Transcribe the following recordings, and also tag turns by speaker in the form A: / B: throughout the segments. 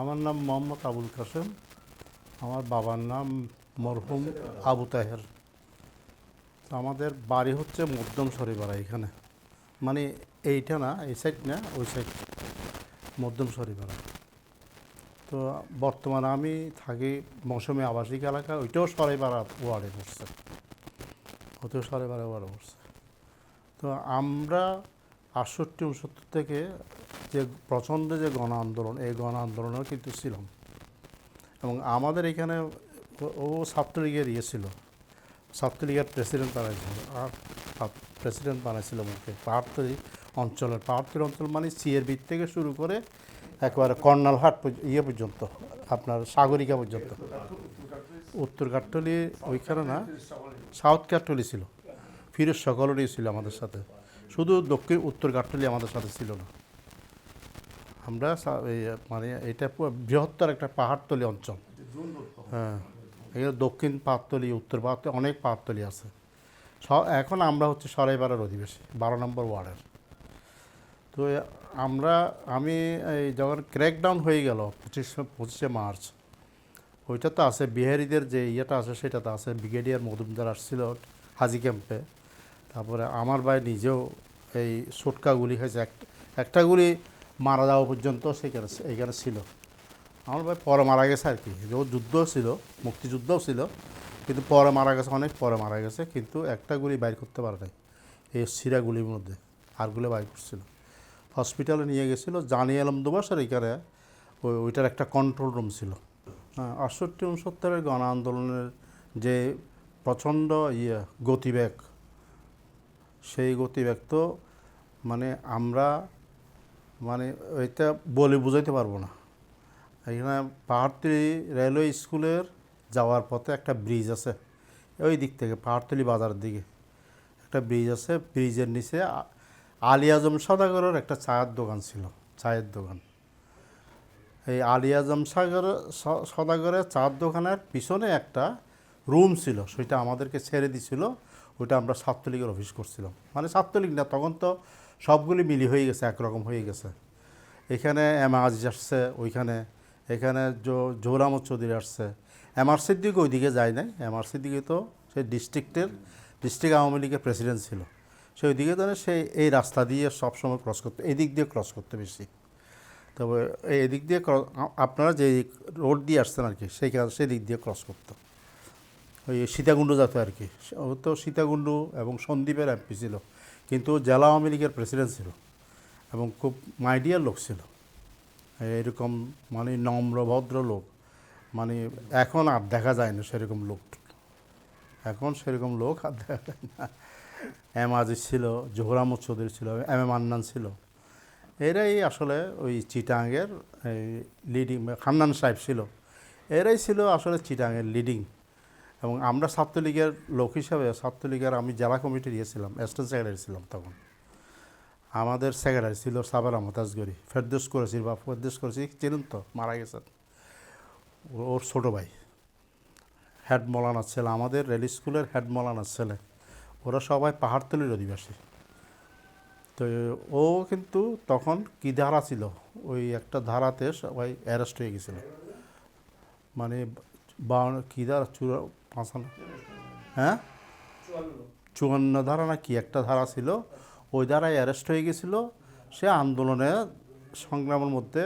A: আমার নাম মোহাম্মদ আবুল কাসেম আমার বাবার নাম মরহুম আবু তাহের। আমাদের বাড়ি হচ্ছে মধ্যম সরিপাড়া এখানে। মানে এইটা না, এই সাইড না, ওই সাইড মধ্যম সরিপাড়া তো বর্তমানে আমি থাকি মৌসুমী আবাসিক এলাকা, ওইটাও সরাইপাড়া ওয়ার্ডে পড়ছে। ওতেও সরাইপাড়া ওয়ার্ডে পড়ছে। তো আমরা আটষট্টি, উনসত্তর থেকে যে প্রচণ্ড যে গণ আন্দোলন, এই গণ আন্দোলনেও কিন্তু ছিলাম। এবং আমাদের এখানে ও- ছাত্রলীগের ইয়ে ছিল। ছাত্রলীগের প্রেসিডেন্ট বানাইছিল আর প্রেসিডেন্ট বানাইছিল মুখে পাহাড়তলি অঞ্চলের। পাহাড়তলি অঞ্চল মানে সিএরবি থেকে শুরু করে একেবারে কর্নালহাট ইয়ে পর্যন্ত, আপনার সাগরিকা পর্যন্ত। উত্তর কাঠটলি ওইখানে না, সাউথ কাঠটলি ছিল। ফিরোজ সকলেরই ছিল আমাদের সাথে। শুধু দক্ষিণ, উত্তর কাঠটলি আমাদের সাথে ছিল না। আমরা মানে এটা বৃহত্তর একটা পাহাড়তলি অঞ্চল। হ্যাঁ এখানে দক্ষিণ পাহাড়তলি, উত্তর পাহাড়তলি, অনেক পাহাড়তলি আছে। এখন আমরা হচ্ছে সরাইবাড়ার অধিবেশী বারো নম্বর ওয়ার্ডের। তো আমরা, আমি, এই, যখন ক্র্যাকডাউন হয়ে গেল পঁচিশ, পঁচিশে মার্চ, ওইটা তো আছে, বিহারিদের যে ইয়েটা আছে, সেটা তো আছে, ব্রিগেডিয়ার মধুমদার আসছিল হাজি ক্যাম্পে। তারপরে আমার ভাই নিজেও এই সোটকা গুলি এক, একটা গুলি মারা যাওয়া পর্যন্ত সেখানে এইখানে ছিল। আমার ভাই পরে মারা গেছে আর কি। যে যুদ্ধও ছিল, মুক্তিযুদ্ধও ছিল, কিন্তু পরে মারা গেছে, অনেক পরে মারা গেছে, কিন্তু একটা গুলি বাইর করতে পারে নাই। এই সিরা গুলির মধ্যে আরগুলো বাইর করছিল। হসপিটালে নিয়ে গেছিল জানি আলম দুবাসের এখানে ওই ওইটার একটা কন্ট্রোল রুম ছিল। হ্যাঁ আটষট্টি, উনসত্তরের গণ আন্দোলনের যে প্রচণ্ড ইয়ে গতিবেগ, সেই গতিবেগ তো মানে আমরা মানে এটা বলে বুঝাইতে পারব না। এখানে পাহাড়তলি রেলওয়ে স্কুলের যাওয়ার পথে একটা ব্রিজ আছে। ওই দিক থেকে, পাহাড়তলি বাজারের দিকে। একটা ব্রিজ আছে ব্রিজের নিচে আলী আজম সদাগরের একটা চায়ের দোকান ছিল, চায়ের দোকান। এই আলী আজম সাগর সদাগরের চার দোকানের পিছনে একটা রুম ছিল, সেটা আমাদেরকে ছেড়ে দিছিল, ওইটা আমরা ছাত্রলীগের অফিস করছিলাম। মানে ছাত্রলীগ না, তখন তো সবগুলি মিলি হয়ে গেছে, একরকম হয়ে গেছে। এখানে এম আজিজ আসছে ওইখানে, এখানে জো জোরামত চৌধুরী আসছে। এম আর সিদ্দিক ওইদিকে যায় নাই। এম আর সিদ্দিকে তো সেই ডিস্ট্রিক্টের, ডিস্ট্রিক্ট আওয়ামী লীগের প্রেসিডেন্ট ছিল। সে ওইদিকে ধরে সে এই রাস্তা দিয়ে সবসময় ক্রস করতে, এদিক দিয়ে ক্রস করতে বেশি। তবে এদিক দিয়ে আপনারা যে রোড দিয়ে আসছেন আর কি সেই কারণে সেই দিক দিয়ে ক্রস করতো। ওই সীতাকুণ্ড যাতে আর কি। ও তো সীতাকুণ্ড এবং সন্দীপের এমপি ছিল। কিন্তু জেলা আওয়ামী লীগের প্রেসিডেন্ট ছিল এবং খুব মাইডিয়ার লোক ছিল। এরকম মানে নম্র, ভদ্র লোক। মানে এখন আর দেখা যায় না সেরকম লোক। এখন সেরকম লোক আর দেখা যায় না। এম আজিজ ছিল জোহরামত চৌধুরী ছিল, এম এম আন্নান ছিল। এরাই আসলে ওই চিটাঙ্গের এই লিডিং খান্নান সাহেব ছিল। এরাই ছিল আসলে চিটাঙ্গের লিডিং এবং আমরা ছাত্রলীগের লোক হিসাবে, ছাত্রলীগের আমি জেলা কমিটির ইয়ে ছিলাম অ্যাসিস্ট্যান্ট সেক্রেটারি ছিলাম তখন। আমাদের সেক্রেটারি ছিল সাবার আহমদ আজগরি। ফেরদোস করেছি, বা ফেরদোস করেছি, চিনুন তো, মারা গেছেন। ওর ছোটো ভাই, হেড মলানার ছেলে, আমাদের রেল স্কুলের হেড মলানার ছেলে। ওরা সবাই পাহাড়তলির অধিবাসী। তো ও কিন্তু তখন কী ধারা ছিল? ওই একটা ধারাতে সবাই অ্যারেস্ট হয়ে গেছিল। মানে বা কী ধারা? চুরা পাঁচান্ন। হ্যাঁ? চুয়ান্ন। ধারা না কি একটা ধারা ছিল ওই ধারায় অ্যারেস্ট হয়ে গেছিল। সে আন্দোলনে সংগ্রামের মধ্যে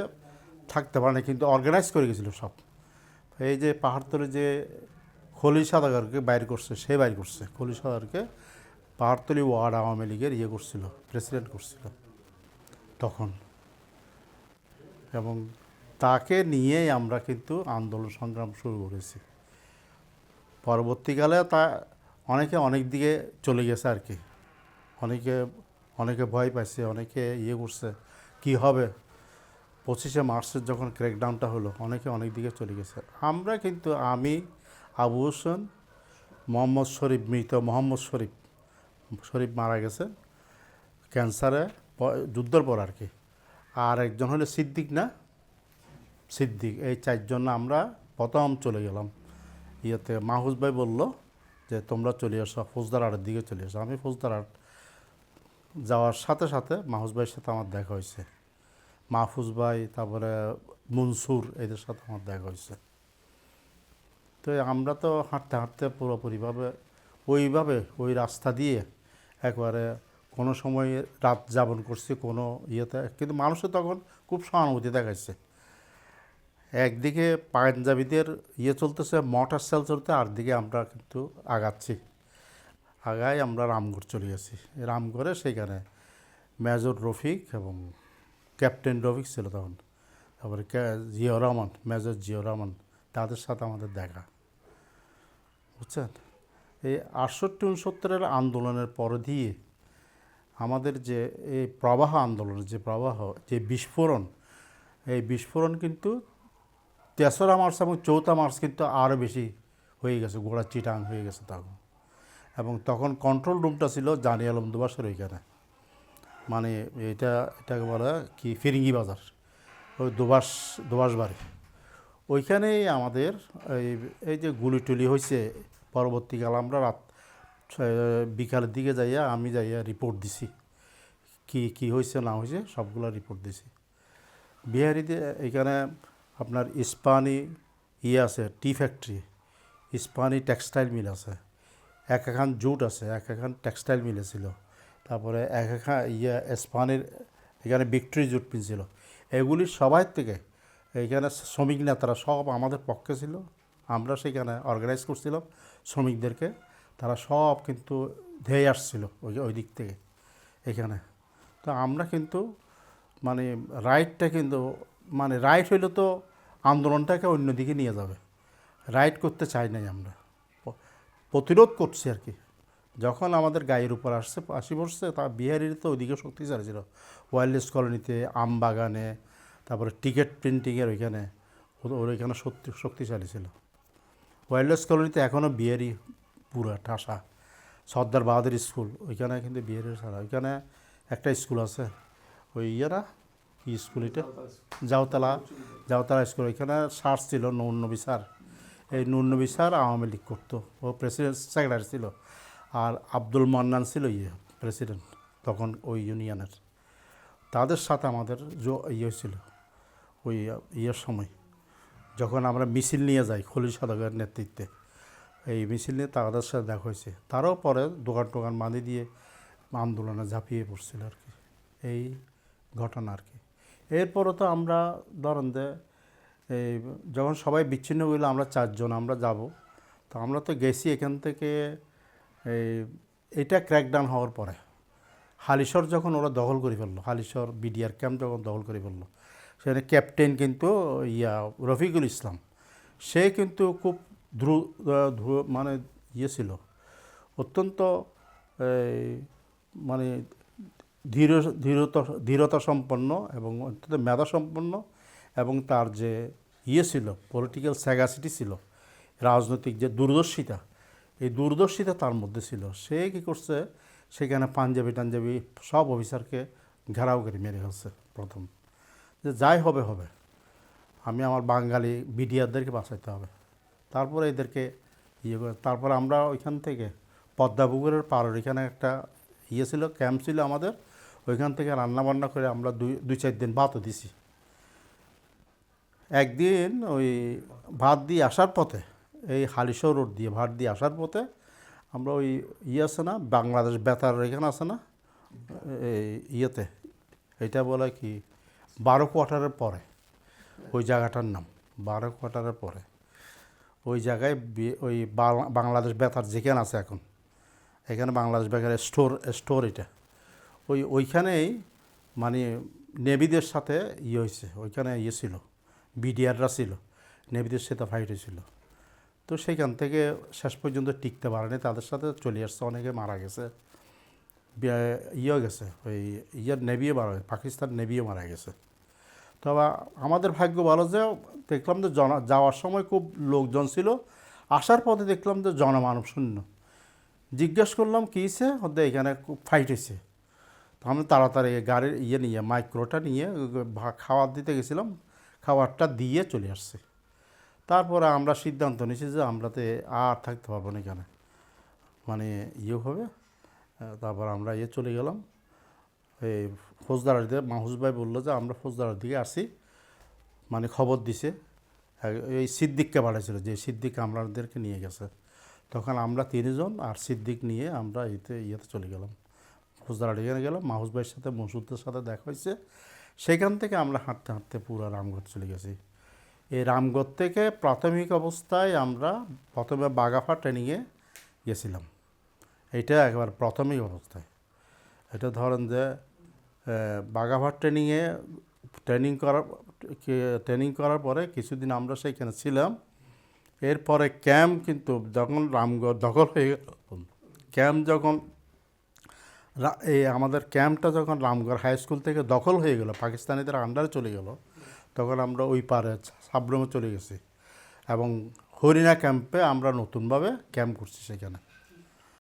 A: থাকতে পারে না কিন্তু অর্গানাইজ করে গেছিল সব। এই যে পাহাড়তলে যে খলি সাদাগারকে বাইর করছে সে বাইর করছে। খলি সাদাগারকে পাহাড়তলি ওয়ার্ড আওয়ামী লীগের ইয়ে করছিল প্রেসিডেন্ট করছিল তখন। এবং তাকে নিয়েই আমরা কিন্তু আন্দোলন সংগ্রাম শুরু করেছি। পরবর্তীকালে তা অনেকে অনেক দিকে চলে গেছে আর কি। অনেকে অনেকে ভয় পাইছে, অনেকে ইয়ে করছে, কি হবে? পঁচিশে মার্চের যখন ক্র্যাকডাউনটা হলো, অনেকে অনেক দিকে চলে গেছে। আমরা কিন্তু, আমি, আবু হোসেন, মোহাম্মদ শরীফ, মৃত মোহাম্মদ শরীফ শরীফ মারা গেছে ক্যান্সারে যুদ্ধের পর আর কি। আর একজন হলো সিদ্দিক না? সিদ্দিক, এই চারজন আমরা প্রথম চলে গেলাম। ইয়েতে মাহুজ ভাই বলল যে, তোমরা চলে আসো ফৌজদারহাটের দিকে চলে আসো আমি ফৌজদারহাট যাওয়ার সাথে সাথে মাহুজ ভাইয়ের সাথে আমার দেখা হয়েছে। মাহফুজ ভাই, তারপরে মনসুর, এদের সাথে আমার দেখা হয়েছে। তো আমরা তো হাঁটতে হাঁটতে পুরোপুরিভাবে ওইভাবে, ওই রাস্তা দিয়ে একবারে কোনো সময় রাত যাপন করছি, কোনো ইয়েতে। কিন্তু মানুষের তখন খুব সহানুভূতি দেখাচ্ছে একদিকে পাঞ্জাবিদের ইয়ে চলতেছে মোটর সেল চলতে, আর দিকে আমরা কিন্তু আগাচ্ছি। আগায় আমরা রামগড় চলে গেছি রামগড়ে সেখানে মেজর রফিক এবং ক্যাপ্টেন রফিক ছিল তখন। তারপরে জিয়াউর রহমান, মেজর জিয়াউর রহমান, তাদের সাথে আমাদের দেখা। বুঝছেন? এই আটষট্টি উনসত্তরের আন্দোলনের পর দিয়ে আমাদের যে এই প্রবাহ আন্দোলনের যে প্রবাহ, যে বিস্ফোরণ, এই বিস্ফোরণ কিন্তু তেসরা মার্চ এবং চৌঠা মার্চ কিন্তু আরও বেশি হয়ে গেছে গোড়া চিটাং হয়ে গেছে তখন। এবং তখন কন্ট্রোল রুমটা ছিল জানি আলম দুবাসের ওইখানে। মানে এটা, এটাকে বলা কি, ফিরিঙ্গি বাজার, ওই দুবাস দুবাস বাড়ি। ওইখানেই আমাদের এই এই যে গুলি টুলি হয়েছে পরবর্তীকালে আমরা রাত বিকালের দিকে যাইয়া আমি যাইয়া রিপোর্ট দিছি। কি কি হয়েছে না হয়েছে সবগুলো রিপোর্ট দিছি। বিহারিতে এখানে আপনার ইস্পানি ইয়ে আছে, tea factory Ispahani textile mill আছে। এক এখান জুট আছে, এক এখান টেক্সটাইল মিল ছিল। তারপরে এক এখান ইয়ে ইস্পানির এখানে ভিক্টরি জুট মিল ছিল এগুলির সবাই থেকে এইখানে শ্রমিক নেতারা সব আমাদের পক্ষে ছিল। আমরা সেখানে অর্গানাইজ করছিলাম শ্রমিকদেরকে। তারা সব কিন্তু ধেয়ে আসছিল ওই ওই দিক থেকে এখানে। তো আমরা কিন্তু মানে রাইটটা কিন্তু মানে রাইট হইলে তো আন্দোলনটাকে অন্যদিকে নিয়ে যাবে। রাইট করতে চাই নাই আমরা। প্রতিরোধ করছি আর কি। যখন আমাদের গায়ের উপর আসছে, আসি পড়ছে তা বিহারির তো ওইদিকে শক্তিশালী ছিল। ওয়াইল্ডলেস কলোনিতে আম বাগানে, তারপরে টিকিট প্রিন্টিংয়ের ওইখানে ওর ওইখানে শক্তি, শক্তিশালী ছিল। ওয়াইল্ডলেস কলোনিতে এখনও বিহারি পুরা ঠাসা। সর্দার বাহাদুর স্কুল, ওইখানে কিন্তু বিহারের ছাড়া। ওইখানে একটা স্কুল আছে, ওই ইয়েরা কি স্কুল এটা জাওতলা জাওতলা স্কুল, ওইখানে স্যার ছিল নবী স্যার। এই নবী স্যার আওয়ামী লীগ করতো। ও প্রেসিডেন্ট, সেক্রেটারি ছিল। আর আব্দুল মান্নান ছিল ইয়ে প্রেসিডেন্ট, তখন ওই ইউনিয়নের। তাদের সাথে আমাদের ইয়ে ছিল ওই ইয়ের সময়। যখন আমরা মিছিল নিয়ে যাই খলি সাধকের নেতৃত্বে। এই মিছিল নিয়ে তাদের সাথে দেখা হয়েছে। তারও পরে দোকান টোকান বাঁধি দিয়ে আন্দোলনে ঝাঁপিয়ে পড়ছিল আর কি। এই ঘটনা আর কি। এরপরও তো আমরা ধরেন যে, এই যখন সবাই বিচ্ছিন্ন হইল, আমরা চারজন, আমরা যাব। তো আমরা তো গেছি এখান থেকে, এই এটা ক্র্যাকডাউন হওয়ার পরে। হালিশর যখন ওরা দখল করে ফেলল হালিশর বিডিআর ক্যাম্প যখন দখল করে ফেলল, সেখানে ক্যাপ্টেন কিন্তু ইয়া রফিকুল ইসলাম, সে কিন্তু খুব দ্রু মানে ইয়ে ছিল। অত্যন্ত মানে ধীর, ধীরতা ধীরতা সম্পন্ন এবং অত্যন্ত মেধা সম্পন্ন এবং তার যে ইয়ে ছিল পলিটিক্যাল স্যাগাসিটি ছিল, রাজনৈতিক যে দূরদর্শিতা এই দূরদর্শিতা তার মধ্যে ছিল। সে কী করছে? সেখানে পাঞ্জাবি টাঞ্জাবি সব অফিসারকে ঘেরাও করে মেরে ফেলছে প্রথম। যে যাই হবে হবে। আমি আমার বাঙালি বিডিআরদেরকে বাঁচাইতে হবে। তারপরে এদেরকে ইয়ে করে, তারপরে আমরা ওইখান থেকে পদ্মাপুকুরের পাড়ের এখানে একটা ইয়ে ছিল, ক্যাম্প ছিল আমাদের। ওইখান থেকে রান্না বান্না করে আমরা দুই দুই চার দিন ভাতও দিছি। একদিন ওই ভাত দিয়ে আসার পথে, এই হালিশো রোড দিয়ে ভাত দিয়ে আসার পথে আমরা ওই ইয়ে আছে না, বাংলাদেশ বেতার এখানে আছে না, এই ইয়েতে, এটা বলে কি, বারো কোয়ার্টারের পরে, ওই জায়গাটার নাম, বারো কোয়ার্টারের পরে। ওই জায়গায় ওই বাংলাদেশ বেতার যেখানে আছে এখন, এখানে বাংলাদেশ বেতার স্টোর স্টোর এটা। ওই, ওইখানেই মানে নেভিদের সাথে ইয়ে হয়েছে, ওইখানে ইয়ে ছিল, বিডিআররা ছিল, নেভিদের সাথে ফাইট হয়েছিল। তো সেইখান থেকে শেষ পর্যন্ত টিকতে পারেনি, তাদের সাথে চলে আসছে, অনেকে মারা গেছে। ইয়ে গেছে, ওই ইয়ের নেভিও মারা গেছে, পাকিস্তান নেভিও মারা গেছে। তবে আমাদের ভাগ্য ভালো যে দেখলাম যে জন, যাওয়ার সময় খুব লোকজন ছিল, আসার পথে দেখলাম যে জনমানব শূন্য। জিজ্ঞেস করলাম, কী ওদের এখানে খুব ফাইট হয়েছে। তো আমি তাড়াতাড়ি গাড়ির ইয়ে নিয়ে মাইক্রোটা নিয়ে খাবার দিতে গেছিলাম, খাবারটা দিয়ে চলে আসছে। তারপরে আমরা সিদ্ধান্ত নিয়েছি যে আমরাতে আর থাকতে পারব না এখানে। মানে ইয়ে হবে তারপর আমরা ইয়ে চলে গেলাম। এই ফৌজদারের দিকে মাহুজ ভাই বলল যে আমরা ফৌজদারের দিকে আসি। মানে খবর দিছে। এক- এই সিদ্দিককে পাঠাইছিল যে সিদ্দিক আমাদেরকে নিয়ে গেছে। তখন আমরা তিনজন আর সিদ্দিক নিয়ে আমরা এতে, ইয়েতে চলে গেলাম। ফুজদারাডিখানে গেলাম মাহুস ভাইয়ের সাথে মসুদের সাথে দেখা হয়েছে। সেখান থেকে আমরা হাঁটতে হাঁটতে পুরো রামগড় চলে গেছি। এই রামগড় থেকে প্রাথমিক অবস্থায় আমরা প্রথমে বাগাফা ট্রেনিংয়ে গেছিলাম। এটা একবার প্রাথমিক অবস্থায়। এটা ধরেন যে বাগাভার ট্রেনিংয়ে ট্রেনিং করার ট্রেনিং করার পরে কিছুদিন আমরা সেইখানে ছিলাম। এরপরে ক্যাম্প কিন্তু যখন রামগড় দখল হয়ে গেল ক্যাম্প যখন আমাদের ক্যাম্পটা যখন রামগড় হাই স্কুল থেকে দখল হয়ে গেল, পাকিস্তানিদের আন্ডারে চলে গেল, তখন আমরা ওই পারে সাবরুমে চলে গেছি। এবং হরিণা ক্যাম্পে আমরা নতুনভাবে ক্যাম্প করছি সেখানে।